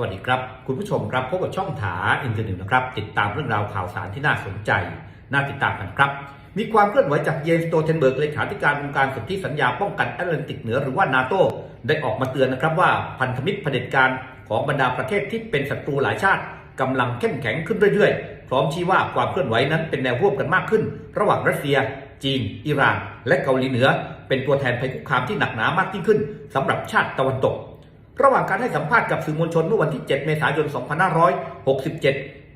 สวัสดีครับ คุณผู้ชมครับพบกับช่องถาอินเทอร์เน็ตนะครับ ติดตามเรื่องราวข่าวสารที่น่าสนใจ น่าติดตามกันครับ มีความเคลื่อนไหวจากเยนสโตเทนเบิร์กเลขาธิการองค์การสนธิสัญญาป้องกันแอตแลนติกเหนือหรือว่านาโตได้ออกมาเตือนนะครับว่าพันธมิตรเผด็จการของบรรดาประเทศที่เป็นศัตรูหลายชาติกำลังเข้มแข็งขึ้นเรื่อยๆ พร้อมชี้ว่าความเคลื่อนไหวนั้นเป็นแนวร่วมกันมากขึ้น ระหว่างรัสเซีย จีน อิหร่าน และเกาหลีเหนือ เป็นตัวแทนภัยคุกคามที่หนักหนามากยิ่งขึ้นสำหรับชาติตะวันตก ระหว่างการให้สัมภาษณ์กับสื่อมวลชนเมื่อวันที่ 7 เมษายน 2567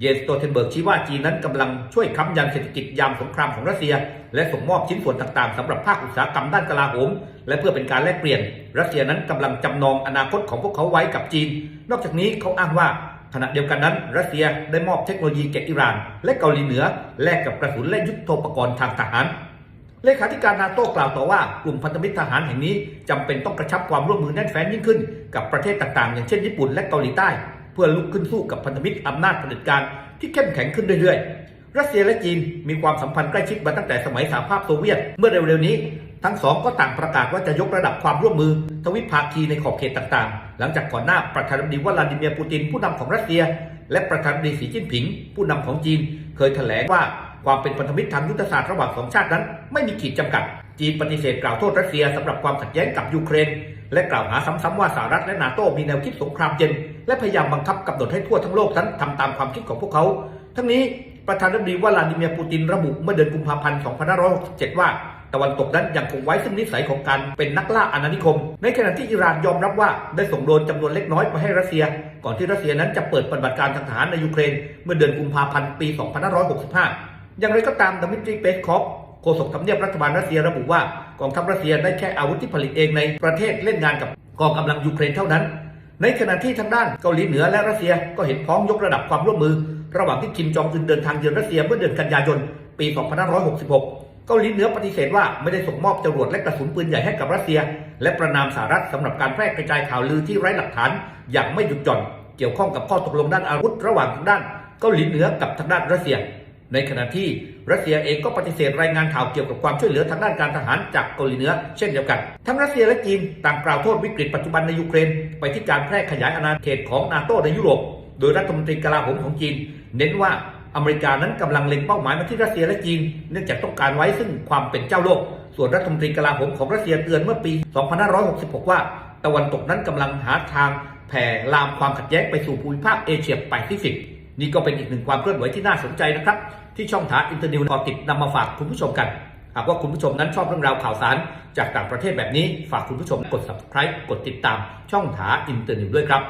เยนสโตเทนเบิร์กชี้ว่าจีนนั้นกำลังช่วยค้ำยันเศรษฐกิจยามสงครามของรัสเซีย และส่งมอบชิ้นส่วนต่างๆสำหรับภาคอุตสาหกรรมด้านกลาโหม และเพื่อเป็นการแลกเปลี่ยน รัสเซียนั้นกำลังจำนองอนาคตของพวกเขาไว้กับจีน นอกจากนี้เขาอ้างว่าขณะเดียวกันนั้น รัสเซียได้มอบเทคโนโลยีแก่อิหร่าน และเกาหลีเหนือแลกกับกระสุนและยุทโธปกรณ์ทางทหาร เลขาธิการนาโต้กล่าวต่อว่ากลุ่มพันธมิตรทหารแห่งนี้จำเป็นต้องกระชับความร่วมมือแน่นแฟ้นยิ่งขึ้น กับประเทศต่างๆ อย่างเช่นญี่ปุ่นและเกาหลีใต้ เพื่อลุกขึ้นสู้กับพันธมิตรอำนาจเผด็จการที่เข้มแข็งขึ้นเรื่อยๆ รัสเซียและจีนมีความสัมพันธ์ใกล้ชิดมาตั้งแต่สมัยสหภาพโซเวียตเมื่อเร็วๆนี้ ทั้งสองก็ต่างประกาศว่าจะยกระดับความร่วมมือ ทวิภาคีในขอบเขตต่างๆ หลังจากก่อนหน้าประธานาธิบดีวลาดิเมียร์ปูตินผู้นำของรัสเซีย และประธานาธิบดีสีจิ้นผิง ผู้นำของจีน เคยแถลงว่า ความเป็นพันธมิตรทางยุทธศาสตร์ระหว่างสองชาตินั้น ไม่มีขีดจำกัด จีนปฏิเสธกล่าวโทษรัสเซียสำหรับความขัดแย้งกับยูเครน และกล่าวหาซ้ำๆว่าสหรัฐและนาโต้มีแนวคิดสงครามเย็น และพยายามบังคับกำหนดให้ทั่วทั้งโลกนั้นทำตามความคิดของพวกเขา ทั้งนี้ประธานาธิบดีวลาดิเมียร์ปูตินระบุเมื่อเดือนกุมภาพันธ์ 2567 ว่าตะวันตกนั้นยังคงไว้ซึ่งนิสัยของการเป็นนักล่าอาณานิคม ในขณะที่อิหร่านยอมรับว่าได้ส่งโดรนจำนวนเล็กน้อยไปให้รัสเซีย ก่อนที่รัสเซียนั้นจะเปิดปฏิบัติการทางทหารในยูเครน เมื่อเดือนกุมภาพันธ์ปี 2565 อย่างไรก็ตามดมิตรีเปสคอฟโฆษกทำเนียบรัฐบาลรัสเซียระบุว่ากองทัพรัสเซียได้แค่อาวุธที่ผลิตเองในประเทศเล่นงานกับกองกำลังยูเครนเท่านั้น ในขณะที่ทางด้านเกาหลีเหนือและรัสเซียก็เห็นพ้องยกระดับความร่วมมือ ระหว่างที่คิมจองอึนเดินทางเยือนรัสเซียเมื่อเดือนกันยายนปี 2566 เกาหลีเหนือปฏิเสธว่าไม่ได้ส่งมอบจรวดและกระสุนปืนใหญ่ให้กับรัสเซีย และประนามสหรัฐสำหรับการแพร่กระจายข่าวลือที่ไร้หลักฐาน อย่างไม่หยุดหย่อน เกี่ยวข้องกับข้อตกลงด้านอาวุธ ระหว่างทางด้านเกาหลีเหนือกับทางด้านรัสเซีย ในขณะที่รัสเซียเองก็ปฏิเสธรายงานข่าวเกี่ยวกับความช่วยเหลือทางด้านการทหารจากเกาหลีเหนือเช่นเดียวกัน ทั้งรัสเซียและจีนต่างกล่าวโทษวิกฤตปัจจุบันในยูเครน ไปที่การแพร่ขยายอาณาเขตของนาโตในยุโรป โดยรัฐมนตรีกลาโหมของจีน เน้นว่าอเมริกานั้นกำลังเล็งเป้าหมายมาที่รัสเซียและจีน เนื่องจากต้องการไว้ซึ่งความเป็นเจ้าโลก ส่วนรัฐมนตรีกลาโหมของรัสเซียเตือนเมื่อปี 2566 ว่า ตะวันตกนั้นกำลังหาทางแผ่ลามความขัดแย้งไปสู่ภูมิภาคเอเชียแปซิฟิก นี่ก็เป็นอีกหนึ่งความเคลื่อนไหวที่น่าสนใจนะครับ ที่ช่องทาอินเตอร์นิวกอติดนำมาฝากคุณผู้ชมกัน หากว่าคุณผู้ชมนั้นชอบเรื่องราวข่าวสารจากต่างประเทศแบบนี้ฝากคุณผู้ชมกด subscribe กดติดตามช่องทาอินเตอร์นิวด้วยครับ